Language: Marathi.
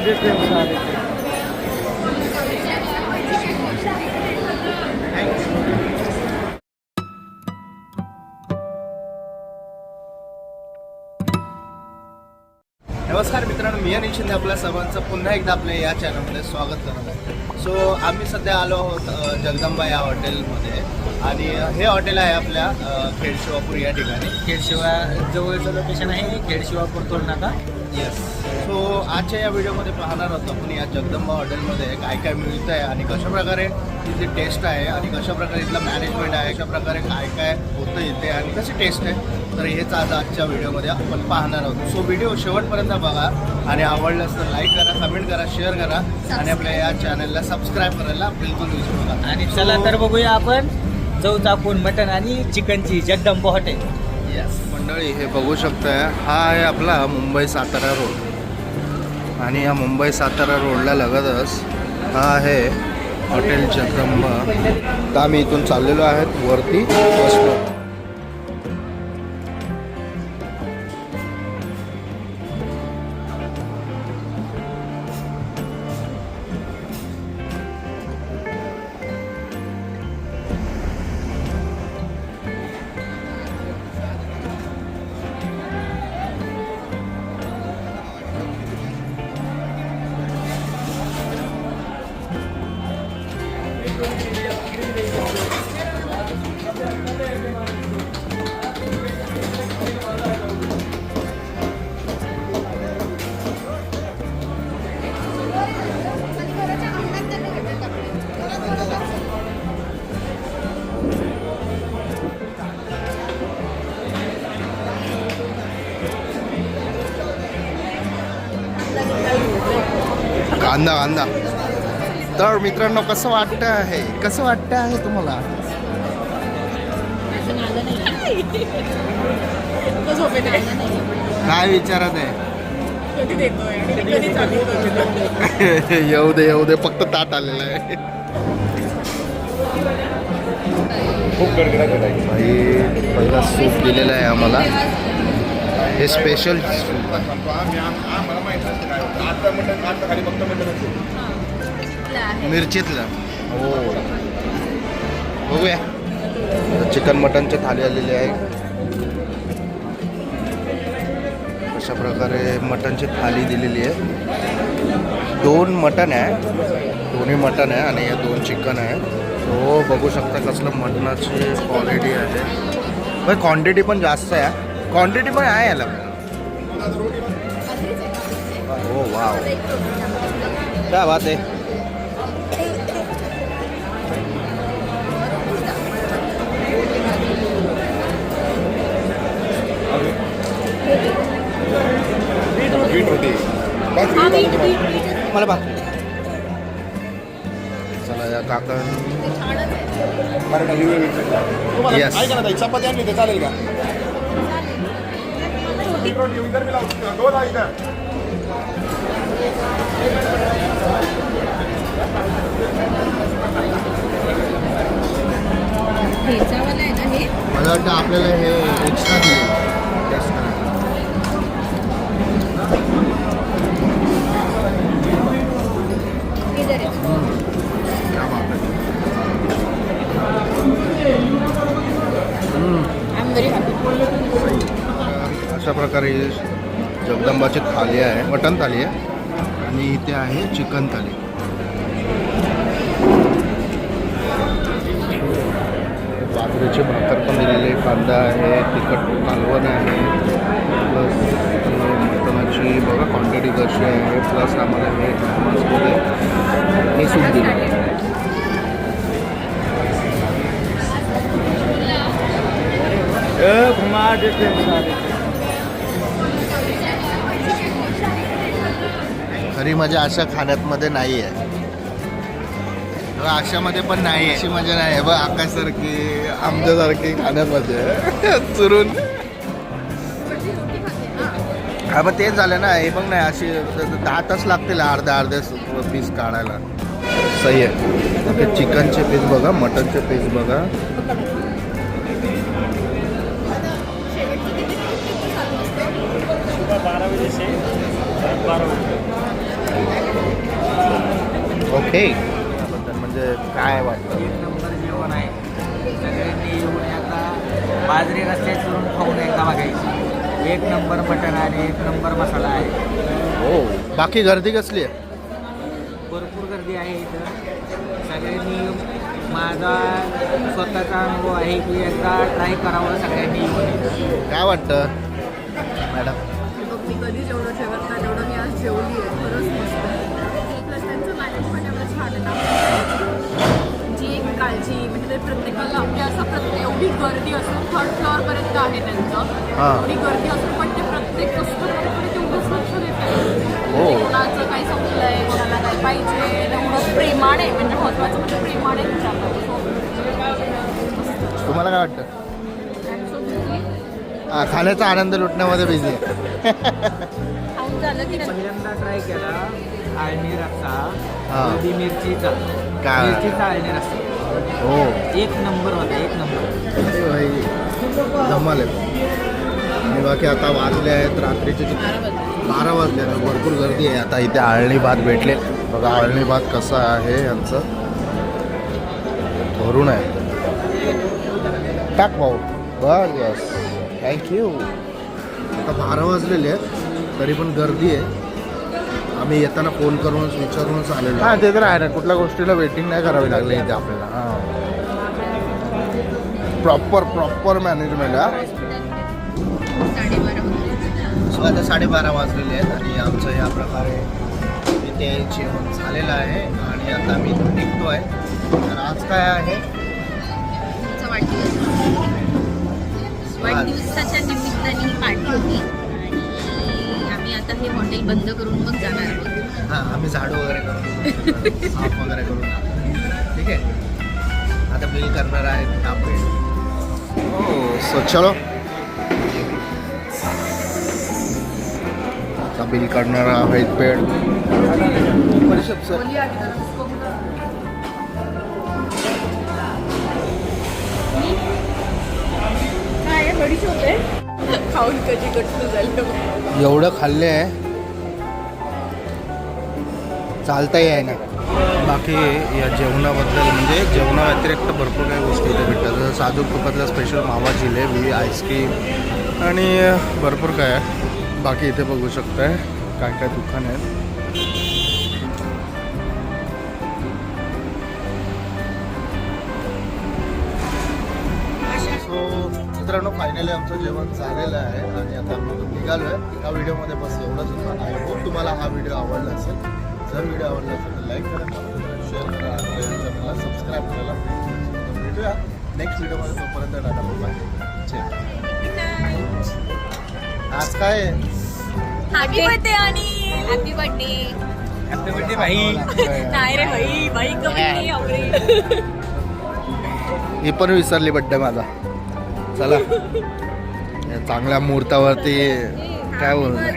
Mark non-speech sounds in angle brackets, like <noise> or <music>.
माझे फ्रेंड्स नमस्कार मित्रांनो मी अनिल शिंदे आपल्या सर्वांचं पुन्हा एकदा आपल्या या चॅनलमध्ये स्वागत करत आहे. सो आम्ही सध्या आलो आहोत जगदंबा या हॉटेलमध्ये आणि हे हॉटेल आहे आपल्या अ, खेड शिवापूर या ठिकाणी. खेडशिवा जवळचं लोकेशन आहे खेडशिवापूर नाका येस सो आजच्या या व्हिडिओमध्ये पाहणार आहोत आपण या जगदंबा हॉटेलमध्ये काय काय मिळतं आहे आणि कशा प्रकारे तिथली टेस्ट आहे आणि कशा प्रकारे इथलं मॅनेजमेंट आहे कशा प्रकारे काय काय होतं इथे आणि कशी टेस्ट आहे. तर हेच आज आजच्या व्हिडिओमध्ये आपण पाहणार आहोत. सो व्हिडिओ शेवटपर्यंत बघा आणि आवडल्यास तर लाईक करा कमेंट करा शेअर करा आणि आपल्या या चॅनलला सबस्क्राईब करायला बिलकुल विसरू नका. आणि चला तर बघूया आपण. चव चाकून मटन आणि चिकनची जगदंब हॉटेल. मंडळी हे बघू शकताय हा आहे आपला मुंबई सातारा रोड. आणि या मुंबई सातारा रोडला लगतच हा आहे हॉटेल जगदंबा. तर आम्ही इथून चाललेलो आहेत वरती बसलो कांदा कांदा तर मित्रांनो कसं वाटतं आहे? कसं वाटतं आहे तुम्हाला? काय विचारत आहे? <laughs> येऊ दे येऊ दे फक्त ताट आलेलं आहे. भाई पहिला सूप दिलेला आहे आम्हाला. हे स्पेशल मिरचीतलं. हो. बघूया. चिकन मटनची थाली आलेली आहे. अशा प्रकारे मटनची थाली दिलेली आहे. दोन मटन आहे. दोन्ही मटन आहे आणि हे दोन चिकन आहे. हो बघू शकता कसलं मटणाची क्वालिटी आहे. क्वांटिटी पण जास्त आहे. क्वांटिटी पण आहे याला हो वाव क्या बात आहे मला बा चला या काका। Yes. ऐका ना ताई, चपाती आणली तर चालेल का का ठेचावाला आहे ना हे? मला वाटतं आपल्याला हे अशा प्रकारे जगदंबाची थाली आहे मटन थाली आहे. आणि इथे आहे चिकन थाली. बाजरीचे भाकर पण दिलेले कांदा आहे तिखट कालवण आहे. प्लस मटणाची बघा क्वांटिटी कशी आहे प्लस आम्हाला हे थर्मसमध्ये हे सूप दिलं. आहे. माझे खरी मजा अशा खाण्यातमध्ये नाही आहे तेव्हा अशामध्ये पण नाही आहे अशी मजा नाही आहे बघ आकाशसारखी आमच्यासारखी खाण्यामध्ये. <laughs> चुरून. हा मग तेच झालं ना हे बघ नाही अशी दहा तास लागतील अर्ध्या अर्ध्या पीस काढायला. सही आहे. चिकनचे पीस बघा मटनचे पीस बघा. बारा बजे से बारा बजे ओके त्याबद्दल म्हणजे काय वाटतं? एक नंबर जेवण आहे. सगळ्यांनी येऊन आता बाजरी रस्त्यात करून खाऊन एकदा बघायची एक नंबर मटण आहे एक नंबर मसाला आहे. हो. बाकी गर्दी कसली आहे? भरपूर गर्दी आहे इथं. सगळ्यांनी माझा स्वतःचा अनुभव आहे की एकदा ट्राय करावं सगळ्यांनी येऊन इथं काय वाटतं मॅडम? बघ मी कधी जेवढं जेवत नाही तेवढं मी आज जेवली आहे. खरंच मस्त. आहे त्यांचं हां. एवढी गर्दी असून पण ते प्रत्येक कस्टमरकडे तेवढंच लक्ष देतात. कोणाचं काही संपलंय कोणाला काय पाहिजे तेवढं प्रेमाने म्हणजे महत्त्वाचं म्हणजे प्रेमाने तुम्हाला काय वाटतं. हा, खाण्याचा आनंद लुटण्यामध्ये बिझी आहे पहिल्यांदा ट्राय केला आळणी रस्सा हा. मिरचीचा काय? मिरचीचा आळणी रस्सा हो एक नंबर होता एक नंबर धमाल आहे. आणि बाकी आता वाजले आहेत रात्रीचे? बारा वाजले आहेत. भरपूर गर्दी आहे. आता इथे आळणी भात भेटले. बघा आळणी भात कसा आहे यांचं. भरून आहे. टाक भाऊ. बस बस. थँक्यू आता बारा वाजलेले आहेत. तरी पण गर्दी आहे. आम्ही येताना फोन करूनच विचारूनच आलेलो हां ते तर आहे ना. कुठल्या गोष्टीला वेटिंग नाही करावी लागली इथे आपल्याला. हां. प्रॉपर प्रॉपर मॅनेजमेंट हा वाजले. सो आता साडेबारा वाजलेले आहेत आणि आमचं या प्रकारे इथे जेवण झालेलं आहे आणि आता मी इथून निघतो आहे तर आज काय आहे? वाढदिवसाच्या निमित्ताने ही पार्टी होती आणि आम्ही आता हे हॉटेल बंद करून मग जाणार आहोत. हां आम्ही झाडू वगैरे करू साफ वगैरे करू ठीक आहे. आता बिल करणार आहेत आपण. हो सो चलो बिल करणार आहेत पेड परिषद सर एवढं खाल्ले आहे? चालताही आहे ना बाकी या जेवणाबद्दल म्हणजे जेवणा व्यतिरिक्त भरपूर काही गोष्टी इथे भेटतात. जसं साजूक तुपातला स्पेशल मावा जिलेबी आईस्क्रीम आणि भरपूर काय आहे. बाकी इथे बघू शकताय काय काय दुकान आहेत. सो मित्रांनो फायनली आमचं जेवण झालेलं आहे आणि आता निघालो आहे एका व्हिडिओमध्ये बस एवढंच होतं. आय होप तुम्हाला हा व्हिडिओ आवडला असेल. जर व्हिडिओ आवडला असेल तर लाईक करा शेअर करा चॅनलला सबस्क्राईब करायला भेटूया. नेक्स्ट व्हिडिओमध्ये तोपर्यंत टाटा बाय आज काय? हॅपी बर्थडे आणि हॅपी बर्थडे हॅपी बर्थडे भाई नाही रे भाई भाई कमी <laughs> ही पण विसरली बड्डे माझा. चला. <laughs> या चांगल्या मुहूर्तावरती काय बोलणार